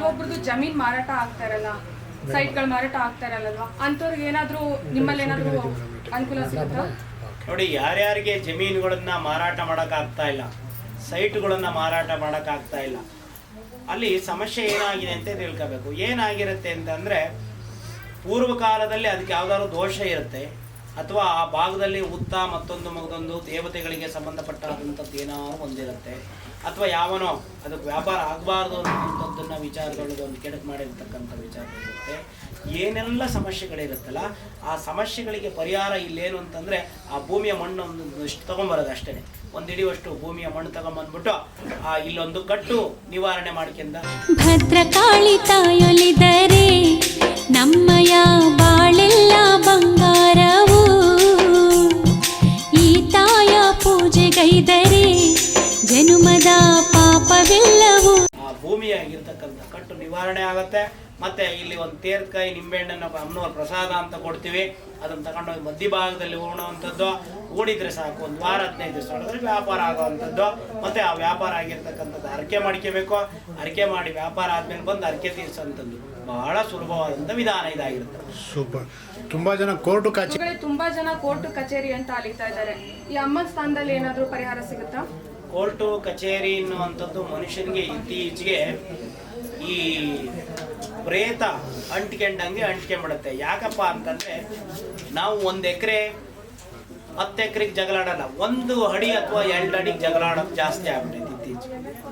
ಕೆಲವೊಬ್ರದ್ದು ಜಮೀನ್ ಮಾರಾಟ ಆಗ್ತಾ ಇರಲ್ಲ ಸೈಟ್ಗಳು ಮಾರಾಟ ಆಗ್ತಾ ಇರಲ್ಲಲ್ವಾ? ಅಂಥವ್ರಿಗೆ ಏನಾದ್ರೂ ನಿಮ್ಮಲ್ಲಿ ಏನಾದ್ರೂ ಅನುಕೂಲ ಸಿಗುತ್ತಾ? ನೋಡಿ ಯಾರ್ಯಾರಿಗೆ ಜಮೀನುಗಳನ್ನ ಮಾರಾಟ ಮಾಡೋಕ್ಕಾಗ್ತಾ ಇಲ್ಲ ಸೈಟ್ಗಳನ್ನ ಮಾರಾಟ ಮಾಡೋಕ್ಕಾಗ್ತಾ ಇಲ್ಲ ಅಲ್ಲಿ ಸಮಸ್ಯೆ ಏನಾಗಿದೆ ಅಂತ ತಿಳ್ಕೋಬೇಕು. ಏನಾಗಿರುತ್ತೆ ಅಂತಂದ್ರೆ ಪೂರ್ವ ಕಾಲದಲ್ಲಿ ಅದಕ್ಕೆ ಯಾವ್ದಾದ್ರು ದೋಷ ಇರುತ್ತೆ. ಅಥವಾ ಆ ಭಾಗದಲ್ಲಿ ಉತ್ತ ಮತ್ತೊಂದು ಮಗದೊಂದು ದೇವತೆಗಳಿಗೆ ಸಂಬಂಧಪಟ್ಟಂಥದ್ದು ಏನಾದ್ರು ಒಂದಿರುತ್ತೆ. ಅಥವಾ ಯಾವನೋ ಅದಕ್ಕೆ ವ್ಯಾಪಾರ ಆಗಬಾರ್ದು ಅನ್ನೋಂಥದ್ದನ್ನ ವಿಚಾರಗಳು ಒಂದು ಕೆಡಕು ಮಾಡಿರ್ತಕ್ಕಂಥ ವಿಚಾರಗಳಿರುತ್ತೆ. ಏನೆಲ್ಲ ಸಮಸ್ಯೆಗಳಿರುತ್ತಲ್ಲ, ಆ ಸಮಸ್ಯೆಗಳಿಗೆ ಪರಿಹಾರ ಇಲ್ಲೇನು ಅಂತಂದರೆ ಆ ಭೂಮಿಯ ಮಣ್ಣು ಒಂದು ತಗೊಂಬರೋದು ಅಷ್ಟೇ. ಒಂದು ಹಿಡಿಯುವಷ್ಟು ಭೂಮಿಯ ಮಣ್ಣು ತಗೊಂಬಂದ್ಬಿಟ್ಟು, ಆ ಇಲ್ಲೊಂದು ಕಟ್ಟು ನಿವಾರಣೆ ಮಾಡ್ಕೊಂಡ. ಭದ್ರಕಾಳಿ ತಾಯೊಲಿದರೆ ಭೂಮಿಯಾಗಿರ್ತಕ್ಕಂಥ ಕಟ್ಟು ನಿವಾರಣೆ ಆಗುತ್ತೆ. ಮತ್ತೆ ಇಲ್ಲಿ ಒಂದು ತೇರ್ಕಾಯಿ ನಿಂಬೆಹಣ್ಣನ್ನು ಅಮ್ಮನವ್ರ ಪ್ರಸಾದ ಅಂತ ಕೊಡ್ತೀವಿ. ಅದನ್ನ ತಗೊಂಡೋಗಿ ಮಧ್ಯಭಾಗದಲ್ಲಿ ಉಣುವಂಥದ್ದು ಓಡಿದ್ರೆ ಸಾಕು. ಒಂದು ವಾರ ಹದಿನೈದು ದಿವಸ ಹೊಡೆದ್ರೆ ವ್ಯಾಪಾರ ಆಗುವಂಥದ್ದು. ಮತ್ತೆ ಆ ವ್ಯಾಪಾರ ಆಗಿರ್ತಕ್ಕಂಥದ್ದು ಅರಕೆ ಮಾಡ್ಕೋಬೇಕು ಅರಕೆ ಮಾಡಿ ವ್ಯಾಪಾರ ಆದ್ಮೇಲೆ ಬಂದು ಅರಕೆ ತೀರಿಸುವಂಥದ್ದು ಬಹಳ ಸುಲಭವಾದಂಥ ವಿಧಾನ ಇದಾಗಿರುತ್ತೆ. ಸೂಪರ್. ತುಂಬಾ ಜನ ಕೋರ್ಟು ಕಚೇರಿ ತುಂಬಾ ಜನ ಕೋರ್ಟು ಕಚೇರಿ ಅಂತ ಅಲಿತಾ ಇದ್ದಾರೆ. ಈ ಅಮ್ಮನ ಸ್ಥಾನದಲ್ಲಿ ಏನಾದರೂ ಪರಿಹಾರ ಸಿಗುತ್ತಾ? ಕೋರ್ಟು ಕಚೇರಿ ಎನ್ನುವಂಥದ್ದು ಮನುಷ್ಯನಿಗೆ ಇತ್ತೀಚೆಗೆ ಈ ಪ್ರೇತ ಅಂಟ್ಕೊಂಡಂಗೆ ಅಂಟ್ಕೊಂಡ್ಬಿಡುತ್ತೆ ಯಾಕಪ್ಪ ಅಂತಂದ್ರೆ ನಾವು ಒಂದು ಎಕರೆ, ಹತ್ತು ಎಕರೆಗೆ ಜಗಳಾಡಲ್ಲ, ಒಂದು ಅಡಿ ಅಥವಾ ಎರಡು ಅಡಿಗೆ ಜಗಳಾಡೋದು ಜಾಸ್ತಿ ಆಗ್ಬಿಟ್ಟೈತೆ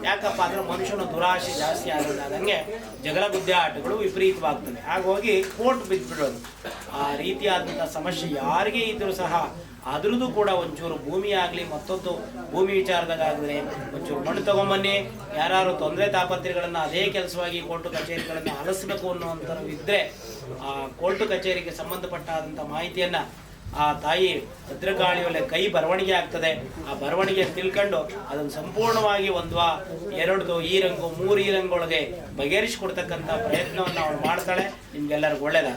ಯಾಕಪ್ಪ ಅಂದ್ರೆ ಮನುಷ್ಯನ ದುರಾಶೆ ಜಾಸ್ತಿ ಆಗೋದಾದಂಗೆ ಜಗಳ ಬುದ್ಧಿ ಆಟಗಳು ವಿಪರೀತವಾಗ್ತದೆ ಹಾಗಾಗಿ ಕೋರ್ಟ್ ಬಿದ್ದುಬಿಡೋದು ಆ ರೀತಿಯಾದಂಥ ಸಮಸ್ಯೆ ಯಾರಿಗೆ ಇದ್ರು ಸಹ ಅದ್ರದ್ದು ಕೂಡ ಒಂಚೂರು ಭೂಮಿ ಆಗಲಿ, ಮತ್ತೊಂದು ಭೂಮಿ ವಿಚಾರದಾಗ ಆಗಿದ್ರೆ ಒಂಚೂರು ಮಣ್ಣು ತಗೊಂಬನ್ನಿ. ಯಾರು ತೊಂದರೆ ತಾಪತ್ರೆಗಳನ್ನು ಅದೇ ಕೆಲಸವಾಗಿ ಕೋರ್ಟು ಕಚೇರಿಗಳನ್ನು ಅಲಸಬೇಕು ಅನ್ನುವಂಥದ್ದು ಇದ್ರೆ ಆ ಕೋರ್ಟು ಕಚೇರಿಗೆ ಸಂಬಂಧಪಟ್ಟಾದಂಥ ಮಾಹಿತಿಯನ್ನು ಆ ತಾಯಿ ಭದ್ರಕಾಳಿ ಒಳ್ಳೆ ಕೈ ಬರವಣಿಗೆ ಆಗ್ತದೆ. ಆ ಬರವಣಿಗೆ ತಿಳ್ಕೊಂಡು ಅದನ್ನು ಸಂಪೂರ್ಣವಾಗಿ ಒಂದು ಎರಡು ಈ ರಂಗು ಮೂರು ಈ ರಂಗೊಳಗೆ ಬಗೆಹರಿಸಿಕೊಡ್ತಕ್ಕಂಥ ಪ್ರಯತ್ನವನ್ನು ಅವಳು ಮಾಡ್ತಾಳೆ. ನಿಮ್ಗೆಲ್ಲರಿಗೂ ಒಳ್ಳೇದಾಗ